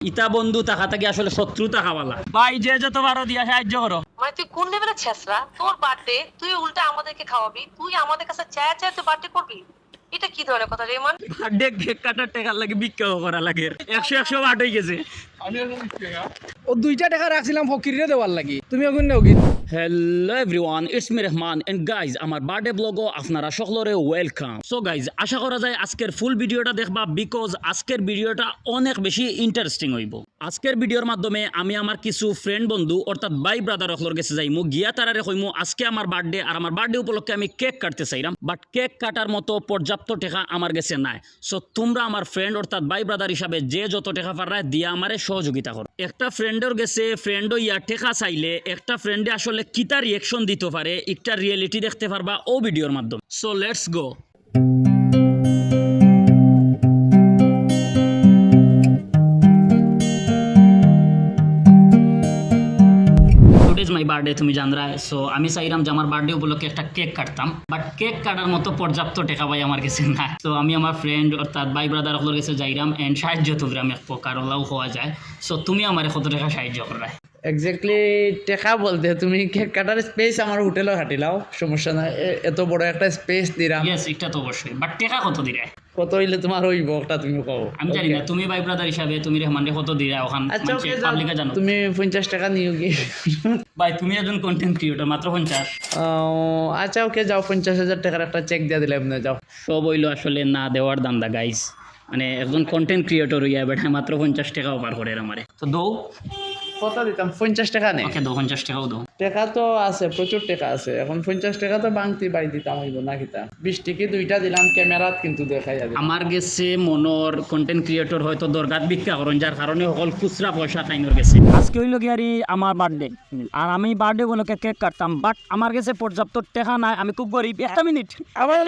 ইতা বন্ধু তাহা তাকে আসলে শত্রু তাকাওয়ালা ভাই যে যত বারো দিয়া সাহায্য করো। মানে তুই কোন লেভেলের ছেসরা তোর বার্থডে তুই উল্টা আমাদেরকে খাওয়াবি তুই আমাদের কাছে চায় চায় তো বার্থডে করবি? এটা কি ধরনের কথা রেমান বার্থডে কেক কাটার টাকার লাগে বিক্ষোভ করা লাগে। একশো একশো আট হয়ে গেছে। ও দুইটা টাকা রাখছিলাম ফকিরে দেওয়ার লাগি। তুমি ওগুন নেও কি hello everyone it's me Rahman and guys আমার বার্থডে ব্লগও আপনারা সকলরে ওয়েলকাম সো গাইজ আশা করা যায় আজকের ফুল ভিডিওটা দেখবা বিকজ আজকের ভিডিওটা অনেক বেশি ইন্টারেস্টিং হইব। আজকের ভিডিওর মাধ্যমে আমি আমার কিছু ফ্রেন্ড বন্ধু, অর্থাৎ বাই ব্রাদার অকলর গেছে যাইমু, গিয়া তারারে কইমু আজকে আমার বার্থডে আর আমার বার্থডে উপলক্ষে আমি কেক কাটতে চাইলাম বাট কেক কাটার মতো পর্যাপ্ত টাকা আমার গেছে নাই। সো তোমরা আমার ফ্রেন্ড অর্থাৎ বাই ব্রাদার হিসাবে যে যত টাকা পারায় দিয়া আমারে সহযোগিতা করো। একটা ফ্রেন্ডের গেছে ফ্রেন্ডও ইয়া টেকা চাইলে, একটা ফ্রেন্ডে আসলে কিতা রিয়েকশন দিতে পারে, একটা রিয়েলিটি দেখতে পারবা ও ভিডিওর মাধ্যমে। So let's go my birthday তুমি জান রা সো আমি চাইলাম যে আমার বার্থডে উপলক্ষে একটা কেক কাটতাম বাট কেক কাটার মতো পর্যাপ্ত টেকা ভাই আমার কাছে না। তো আমি আমার ফ্রেন্ড অর্থাৎ ভাই ব্রাদার সকলের কাছে যাইরাম এন্ড সাহায্য তুলরাম এক প্রকার ওলাও হওয়া যায়। সো তুমি আমার কত টাকা সাহায্য করায় এক্স্যাক্টলি টেকা বলতে তুমি কেক কাটার স্পেস আমার হোটেলও হাঁটিলাও সমস্যা নাই। এত বড় একটা স্পেস দিলাম। ইয়েস এটা তো অবশ্যই বাট টাকা কত দিলে? কত হইলে তোমার হইব ওটা তুমি কও। আমি জানি না তুমি ভাই ব্রাদার হিসাবে তুমি রেহমানরে কত দিলে? ওখান আচ্ছা পাবলিকে জানো। তুমি পঞ্চাশ টাকা নিও কি ভাই তুমি একজন কন্টেন্ট ক্রিয়েটর মাত্র পঞ্চাশ। আহ, আচ্ছা ওকে যাও পঞ্চাশ হাজার টাকার একটা চেক দিয়ে দিলাম না যাও। সব হইল আসলে না দেওয়ার দান্দা গাইস মানে একজন কন্টেন্ট ক্রিয়েটর হইয়া বেটা মাত্র পঞ্চাশ টাকাও পার করে আমারে। তো দৌ কত দিতাম? পঞ্চাশ টাকা নেই ওকে দো পঞ্চাশ টাকাও দো টাকা তো আছে প্রচুর টাকা আছে। এখন পঞ্চাশ টাকা তো বাংতি বাই দিতাম হইব না কিতা বিশ টিকি দুইটা দিলাম ক্যামেরাত কিন্তু দেখাই যাবে আমার গেছে মনর কন্টেন্ট ক্রিয়েটর হয়তো দরগাত ভিক্ষা করেন যার কারণে সকল খুচরা পয়সা টাইনের গেছে। আজকে হইল গিয়ারি আমার বার্থডে আর আমি বার্থডে বলকে কেক কাটতাম বাট আমার কাছে পর্যাপ্ত টাকা নাই আমি খুব গরিব একটা মিনিট আমার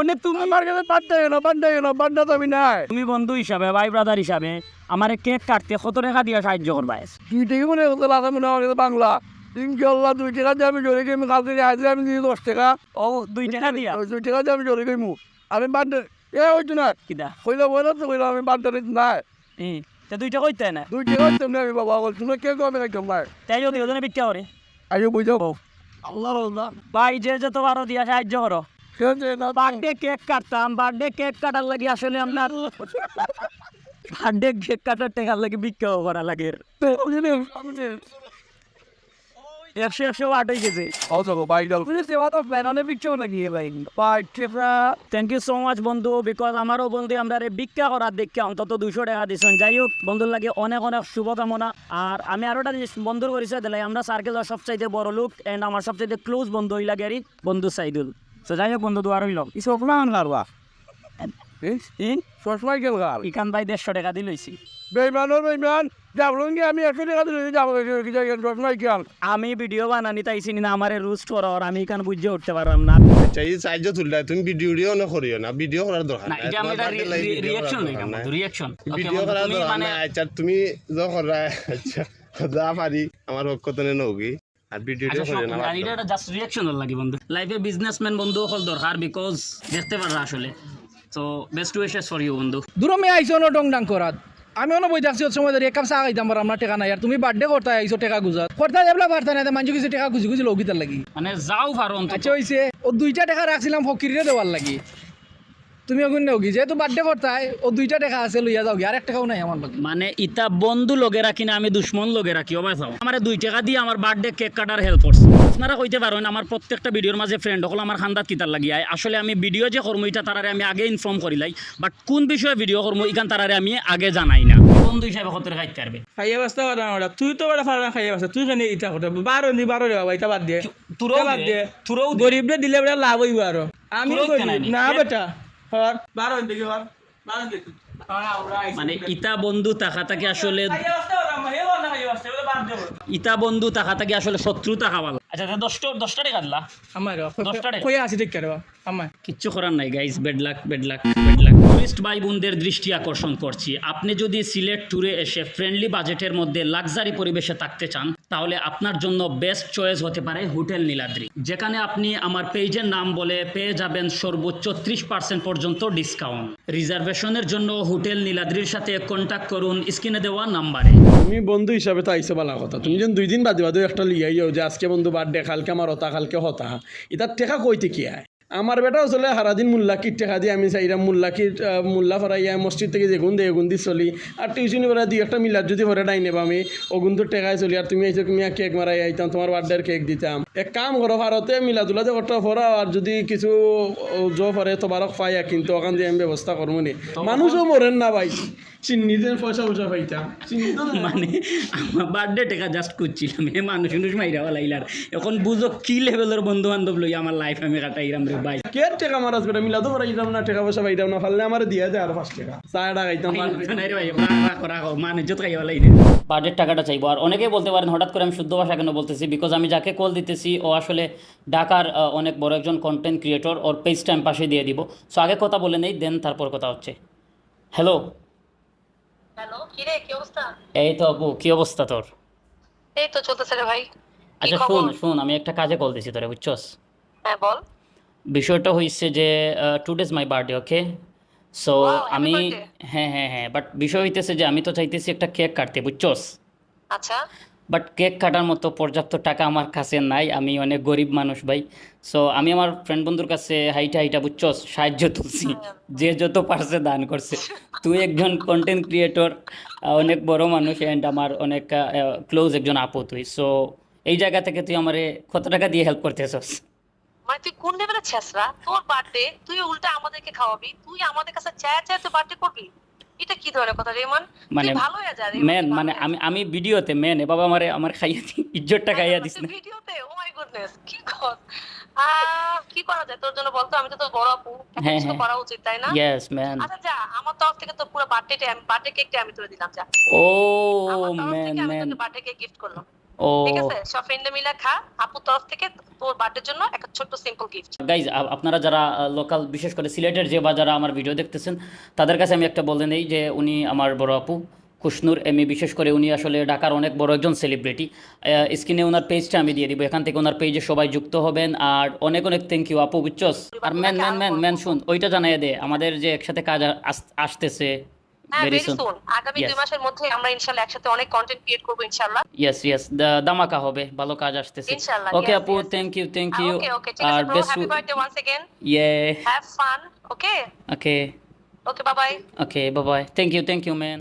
অনেক তুমি? আমার কাছে বার্থডে গেল বার্থডে গেল বার্থডে তো আমি নাই। তুমি বন্ধু হিসাবে ভাই ব্রাদার হিসাবে আমার কেক কাটতে কত টাকা দিয়ে সাহায্য করবা দুই থেকে মনে হতো লাগা মনে কাছে বাংলা। ইনশাল্লাহ দুই টাকা দিয়ে আমি জলে গিয়ে আমি কালকে আইসে আমি দিয়ে দশ টাকা। ও দুই টাকা দিয়া? দুই টাকা দিয়ে আমি জলে গিয়ে আমি বার্থডে এ হইতো না। কিদা কইলে বলে তো কইলে আমি বার্থডে নাই ই তা দুইটা কইতে না? দুই টাকা হইতাম না আমি বাবা বলছি না কে আমি খাইতাম ভাই তাই যদি ওজনে ভিক্ষা করে? আইও বুঝাবো আল্লাহ আল্লাহ। ভাই যে যত পারো দিয়া সাহায্য করো। যে না বার্থডে কেক কাটতাম বার্থডে কেক কাটার লাগে আসলে আপনার কেক কাটার টাকার লাগে বিক্ষোভ করা লাগে। একশো একশো আট গেছে। থ্যাংক ইউ সো মাচ বন্ধু বিকজ আমারও বন্ধু আমরা ভিক্ষা করার দেখে অন্তত দুশো টাকা দিচ্ছেন যাই হোক বন্ধুর লাগে অনেক অনেক শুভকামনা। আর আমি আরও একটা জিনিস বন্ধুর পরিচয় দিলাই আমরা সবচাইতে বড় লোক এন্ড আমার সবচাইতে ক্লোজ বন্ধু গেরি বন্ধু সাইদুল। তো যাই হোক বন্ধু দুয়ার হইল সবসময় গেল ভাই দেড়শো টাকা বেইমান আমি একশো টাকা দিলে যাব সবসময় খেয়াল আমি ভিডিও বানানি তাইছি না আমারে রুস্ট করার আমি এখান বুঝে উঠতে পারলাম না। আচ্ছা সাহায্য তুললে তুমি ভিডিও ভিডিও না করিও না ভিডিও করার দরকার না এটা আমি তোমার birthday লাগে video রিয়াকশন করার লইলাম দরকার নাই। রিয়াকশন ভিডিও করার দরকার মানে আচ্ছা তুমি যা আচ্ছা যা পারি আমার পক্ষ থেকে নৌকি আর ভিডিও করিও না বাদ এটা জাস্ট রিয়াকশন লাগি বন্ধু? লাইফে বিজনেসম্যান বন্ধু হল দরকার বিকজ দেখতে পাররা আসলে। তো বেস্ট উইশেস ফর ইউ বন্ধু দূরমে আইছো ন ডং ডাং করাত আমি অন বই ওর সময় ধরে এক কাপ চা খাইতাম পারলাম না টেকা নাই। আর তুমি বার্থডে করতে আইছো টেকা গুজাত। করতে এবলা পারতা না মানুষ কিছু টেকা গুজি গুজি লগিতার লাগি। মানে যাও ভারো আচ্ছা হইছে ও দুইটা টাকা রাখছিলাম ফকিরে দেওয়ার লাগি। তুমি ওগুন নেও কি? যেহেতু বার্থডে করতে হয় ও দুইটা টাকা আছে লইয়া যাও কি? আর এক টাকাও নাই আমার লগে মানে ইতা বন্ধু লগে রাখি না আমি দুশ্মন লগে রাখি অবাই চাও আমার দুই টাকা দিয়ে আমার বার্থডে কেক কাটার হেল্প করছে। আপনারা কইতে পারেন আমার প্রত্যেকটা ভিডিওর মাঝে ফ্রেন্ড হল আমার খান্দাত কিতার লাগি আয়। আসলে আমি ভিডিও যে করব এটা তারারে আমি আগে ইনফর্ম করিলাই বাট কোন বিষয়ে ভিডিও করব ইখান তারারে আমি আগে জানাই না। বন্ধু হিসাবে কত খাইতে পারবে? খাইয়ে বাস্তা ওরা। তুই তো বড় ফারা খাইয়ে বাস্তা তুই কেন ইটা করতে বারো নি বারো রে বাবা এটা বাদ দিয়ে তুরও বাদ দে, দিয়ে তুরও দে। গরিব রে দিলে বেটা লাভ হইব আরও। আমি নি। না বেটা। হর বারো দিকে হর বারো দিকে মানে ইতা বন্ধু তাকা তাকে আসলে ইতা বন্ধু তাকা তাকে আসলে শত্রু তাকা ভালো আচ্ছা দশটা দশটা টাকা দিলা আমার দশটা টাকা। কই আছে ঠিক করবা আমার কিচ্ছু করার নাই guys bad luck bad luck bad luck tourist ভাই বোনদের দৃষ্টি আকর্ষণ করছি। আপনি যদি সিলেট ট্যুরে এসে ফ্রেন্ডলি বাজেটের মধ্যে লাক্সারি পরিবেশে থাকতে চান তাহলে আপনার জন্য বেস্ট চয়েস হতে পারে হোটেল নীলাদ্রি। যেখানে আপনি আমার পেজের নাম বলে পেয়ে যাবেন সর্বোচ্চ ত্রিশ পার্সেন্ট পর্যন্ত ডিসকাউন্ট রিজার্ভেশনের জন্য হোটেল নীলাদ্রির সাথে কন্ট্যাক্ট করুন স্ক্রিনে দেওয়া নাম্বারে। তুমি বন্ধু হিসাবে তো আইসো ভালো কথা। তুমি যেন দুই দিন বাদে বাদে একটা লিয়াই যাও যে আজকে বন্ধু বার্থডে, কালকে আমার হতা কালকে হতা। এটা টেকা কইতে কি আয়? আমার বেটা আসলে সারাদিন মুল্লাকির টেকা দিয়ে আমি চাই মুল্লাকির আহ, মুল্লা ফরাইয়া মসজিদ থেকে যেগুন দিয়ে এগুন দিয়ে চলি। আর টিউশনি পরে দুই একটা মিলার যদি ফরে ডাই নেবা আমি ওগুন তো টেকায় চলি। আর তুমি আইসো তুমি কেক মারাই আইতাম তোমার বার্থডের কেক দিতাম এক কাম করো ভারতে মিলাদুলা যে করতে ফরা আর যদি কিছু জো পরে তোমারক পাইয়া কিন্তু ওখান দিয়ে আমি ব্যবস্থা করব নি। মানুষও মরেন না ভাই। চিন্নি দিয়ে পয়সা পয়সা পাইতাম চিন্নি তো মানে আমার বার্থডে টেকা জাস্ট করছিলাম হে মানুষ মানুষ মাইরা লাইলার এখন বুঝো কি লেভেলের বন্ধু বান্ধব লই আমার লাইফ আমি কাটাইলাম রে ভাই। কে টাকা মারাজ বেটা মিলাদো পারাইতাম না টাকা পয়সা পাইতাম না ফাললে আমার দিয়া দেয় আর পাঁচ টাকা। চার টাকা। খাইতাম বাজেট টাকাটা চাইব। আর অনেকেই বলতে পারেন হঠাৎ করে আমি শুদ্ধ ভাষা কেন বলতেছি? বিকজ আমি যাকে কল দিতেছি ও আসলে ঢাকার অনেক বড় একজন কন্টেন্ট ক্রিয়েটর ওর পেজটা আমি পাশে দিয়ে দিব। সো আগে কথা বলে নেই দেন তারপর কথা হচ্ছে। হ্যালো হ্যালো কিরে কি অবস্থা? এই তো আপু কী অবস্থা তোর? এই তো চলতেছে রে ভাই। আচ্ছা শুন শুন আমি একটা কাজে কল দিছি তোরে বুঝছস? হ্যাঁ বল। বিষয়টা হয়েছে যে two days my birthday okay so আমি হ্যাঁ হ্যাঁ হ্যাঁ বাট বিষয় হইতেছে যে আমি তো চাইতেছি একটা কেক কাটতে বুঝছস? আচ্ছা। বাট কেক কাটার মতো পর্যাপ্ত টাকা আমার কাছে নাই। আমি অনেক গরিব মানুষ ভাই। সো আমি আমার ফ্রেন্ড বন্ধুর কাছে হাইটা হাইটা বুঝছস? সাহায্য তুলছি। যে যত পারছে দান করছে। তুই একজন কন্টেন্ট ক্রিয়েটর অনেক বড় মানুষ অ্যান্ড আমার অনেক ক্লোজ একজন আপু তুই। সো এই জায়গা থেকে তুই আমারে কত টাকা দিয়ে হেল্প করতেছস? মানে তুই কোন লেভেলের ছেসরা তোর বার্থডে তুই উল্টা আমাদেরকে খাওয়াবি। তুই আমাদের কাছে চায় চায় তুই বার্থডে করবি? এটা কি ধরনের কথা রেমন? মানে ভালো হয়ে যা মেন মানে আমি আমি ভিডিওতে মেন এ বাবা আমারে আমার খাইয়া ইজ্জতটা খাইয়া দিস না। ভিডিওতে ও মাই গুডনেস কি কর? কি করা যায়? তোর জন্য বলতো আমি তো তোর বড় আপু হ্যাঁ, কিছু হ্যাঁ। করা উচিত তাই না? ইয়েস ম্যান আচ্ছা যা আমার তরফ থেকে তো পুরো বার্থডে আমি বার্থডে কেকটা আমি তুলে দিলাম যা। ও man man birthday cake gift করলাম। ও। ঠিক আছে সব ফ্রেন্ডে মিলে খা। আপুর তরফ থেকে তোর বার্থডের জন্য একটা ছোট্ট সিম্পল গিফট গাইজ আপনারা যারা লোকাল বিশেষ করে সিলেটের যে বা যারা আমার ভিডিও দেখতেছেন তাদের কাছে আমি একটা বলে নেই যে উনি আমার বড় আপু এমি বিশেষ করে উনি আসলে ঢাকার অনেক বড় একজন সেলিব্রিটি স্ক্রিনে ওনার পেজটা আমি দিয়ে দিব এখান থেকে ওনার পেজে সবাই যুক্ত হবেন আর অনেক অনেক থ্যাংক ইউ আপু বুঝছস? আর ম্যান ম্যান ম্যান ম্যান শুন ওইটা জানাই দে আমাদের যে একসাথে কাজ আসতেছে। হ্যাঁ ভেরি ভেরি সুন সুন আগামী Yes. দুই মাসের মধ্যে আমরা ইনশাআল্লাহ একসাথে অনেক কন্টেন্ট ক্রিয়েট করবো ইনশাআল্লাহ ইয়েস ইয়েস দামাকা হবে ভালো কাজ আসতেছে ইনশাআল্লাহ, ওকে yes, আপু yes, thank you thank you okay okay ঠিক আর আছে bro best happy birthday once again yeah have fun okay okay okay bye bye okay bye bye thank you thank you man